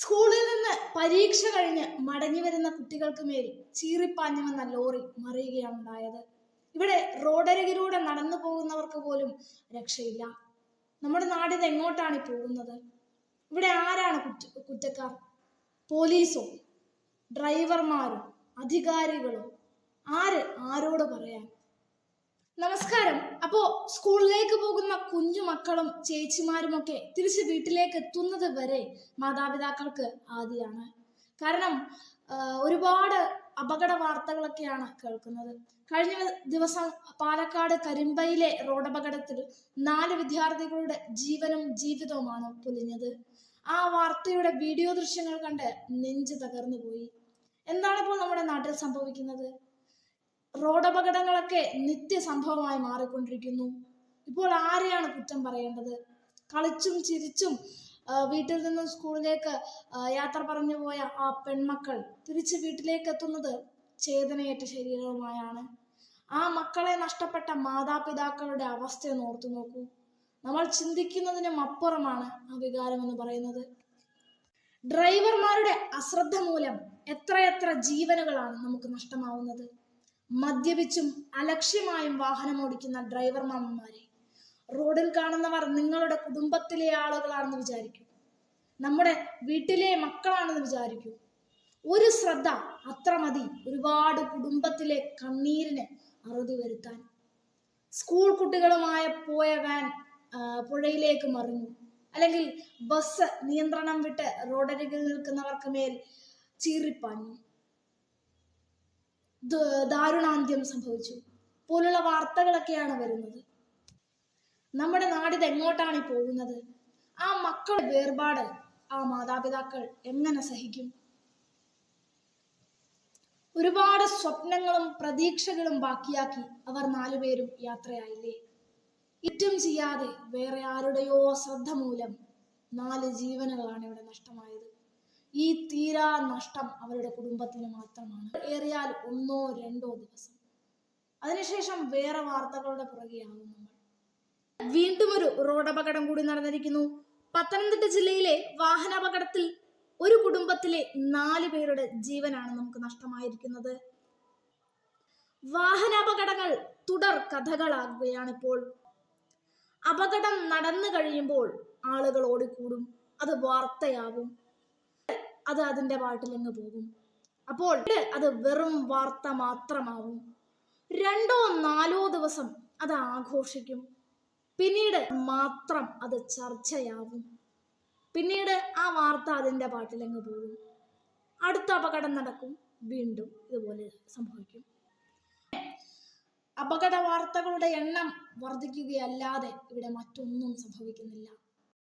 സ്കൂളിൽ നിന്ന് പരീക്ഷ കഴിഞ്ഞ് മടങ്ങി വരുന്ന കുട്ടികൾക്ക് മേൽ ചീറിപ്പാഞ്ഞു വന്ന ലോറി മറിയുകയാണ് ഉണ്ടായത്. ഇവിടെ റോഡരികിലൂടെ നടന്നു പോകുന്നവർക്ക് പോലും രക്ഷയില്ല. നമ്മുടെ നാടിത് എങ്ങോട്ടാണ് പോകുന്നത്? ഇവിടെ ആരാണ് കുറ്റ കുറ്റക്കാർ? പോലീസോ? ഡ്രൈവർമാരോ? അധികാരികളോ? ആര്? ആരോട് പറയാൻ? നമസ്കാരം. അപ്പോ സ്കൂളിലേക്ക് പോകുന്ന കുഞ്ഞു മക്കളും ചേച്ചിമാരും ഒക്കെ തിരിച്ച് വീട്ടിലേക്ക് എത്തുന്നത് വരെ മാതാപിതാക്കൾക്ക് ആദിയാണ്. കാരണം ഒരുപാട് അപകട വാർത്തകളൊക്കെയാണ് കേൾക്കുന്നത്. കഴിഞ്ഞ ദിവസം പാലക്കാട് കരിമ്പയിലെ റോഡപകടത്തിൽ നാല് വിദ്യാർത്ഥികളുടെ ജീവനും ജീവിതവുമാണ് പൊലിഞ്ഞത്. ആ വാർത്തയുടെ വീഡിയോ ദൃശ്യങ്ങൾ കണ്ട് നെഞ്ച് തകർന്നു പോയി എന്താണ് ഇപ്പോൾ നമ്മുടെ നാട്ടിൽ സംഭവിക്കുന്നത്? റോഡപകടങ്ങളൊക്കെ നിത്യസംഭവമായി മാറിക്കൊണ്ടിരിക്കുന്നു. ഇപ്പോൾ ആരെയാണ് കുറ്റം പറയേണ്ടത്? കളിച്ചും ചിരിച്ചും വീട്ടിൽ നിന്നും സ്കൂളിലേക്ക് യാത്ര പറഞ്ഞു പോയ ആ പെൺമക്കൾ തിരിച്ച് വീട്ടിലേക്ക് എത്തുന്നത് ചേതനയേറ്റ ശരീരവുമായാണ്. ആ മക്കളെ നഷ്ടപ്പെട്ട മാതാപിതാക്കളുടെ അവസ്ഥ ഓർത്തു നോക്കൂ. നമ്മൾ ചിന്തിക്കുന്നതിനും അപ്പുറമാണ് ആ വികാരം എന്ന് പറയുന്നത്. ഡ്രൈവർമാരുടെ അശ്രദ്ധ മൂലം എത്രയെത്ര ജീവനുകളാണ് നമുക്ക് നഷ്ടമാവുന്നത്? മദ്യപിച്ചും അലക്ഷ്യമായും വാഹനം ഓടിക്കുന്ന ഡ്രൈവർ മാമന്മാരെ. റോഡിൽ കാണുന്നവർ നിങ്ങളുടെ കുടുംബത്തിലെ ആളുകളാണെന്ന് വിചാരിക്കും. നമ്മുടെ വീട്ടിലെ മക്കളാണെന്ന് വിചാരിക്കും. ഒരു ശ്രദ്ധ അത്ര മതി ഒരുപാട് കുടുംബത്തിലെ കണ്ണീരിന് അറുതി വരുത്താൻ. സ്കൂൾ കുട്ടികളുമായ പോയ വാൻ പുഴയിലേക്ക് മറിഞ്ഞു. അല്ലെങ്കിൽ ബസ് നിയന്ത്രണം വിട്ട് റോഡരികിൽ നിൽക്കുന്നവർക്ക് മേൽ ചീറിപ്പാഞ്ഞു. ദാരുണാന്ത്യം സംഭവിച്ചു. പോലുള്ള വാർത്തകളൊക്കെയാണ് വരുന്നത്. നമ്മുടെ നാടിത് എങ്ങോട്ടാണ് പോകുന്നത്? ആ മക്കളുടെ വേർപാട് ആ മാതാപിതാക്കൾ എങ്ങനെ സഹിക്കും? ഒരുപാട് സ്വപ്നങ്ങളും പ്രതീക്ഷകളും ബാക്കിയാക്കി അവർ നാലുപേരും യാത്രയായില്ലേ? ഇറ്റും ചെയ്യാതെ വേറെ ആരുടെയോ ശ്രദ്ധ മൂലം നാല് ജീവനുകളാണ് ഇവിടെ നഷ്ടമായത്. ഈ തീരാ നഷ്ടം അവരുടെ കുടുംബത്തിന് മാത്രമാണ്. ഏറിയാൽ ഒന്നോ രണ്ടോ ദിവസം. അതിനുശേഷം വേറെ വാർത്തകളുടെ പുറകെയാകും നമ്മൾ. വീണ്ടും ഒരു റോഡപകടം കൂടി നടന്നിരിക്കുന്നു. പത്തനംതിട്ട ജില്ലയിലെ വാഹനാപകടത്തിൽ ഒരു കുടുംബത്തിലെ നാല് പേരുടെ ജീവനാണ് നമുക്ക് നഷ്ടമായിരിക്കുന്നത്. വാഹനാപകടങ്ങൾ തുടർ കഥകളാകുകയാണിപ്പോൾ. അപകടം നടന്നു കഴിയുമ്പോൾ ആളുകൾ ഓടിക്കൂടും. അത് വാർത്തയാവും അത് അതിന്റെ പാട്ടിലങ്ങ് പോകും. അപ്പോൾ അത് വെറും വാർത്ത മാത്രമാവും. രണ്ടോ നാലോ ദിവസം അത് ആഘോഷിക്കും. പിന്നീട് മാത്രം അത് ചർച്ചയാവും. പിന്നീട് ആ വാർത്ത അതിന്റെ പാട്ടിലങ്ങ് പോകും. അടുത്ത അപകടം നടക്കും. വീണ്ടും ഇതുപോലെ സംഭവിക്കും. അപകട വാർത്തകളുടെ എണ്ണം വർദ്ധിക്കുകയല്ലാതെ ഇവിടെ മറ്റൊന്നും സംഭവിക്കുന്നില്ല.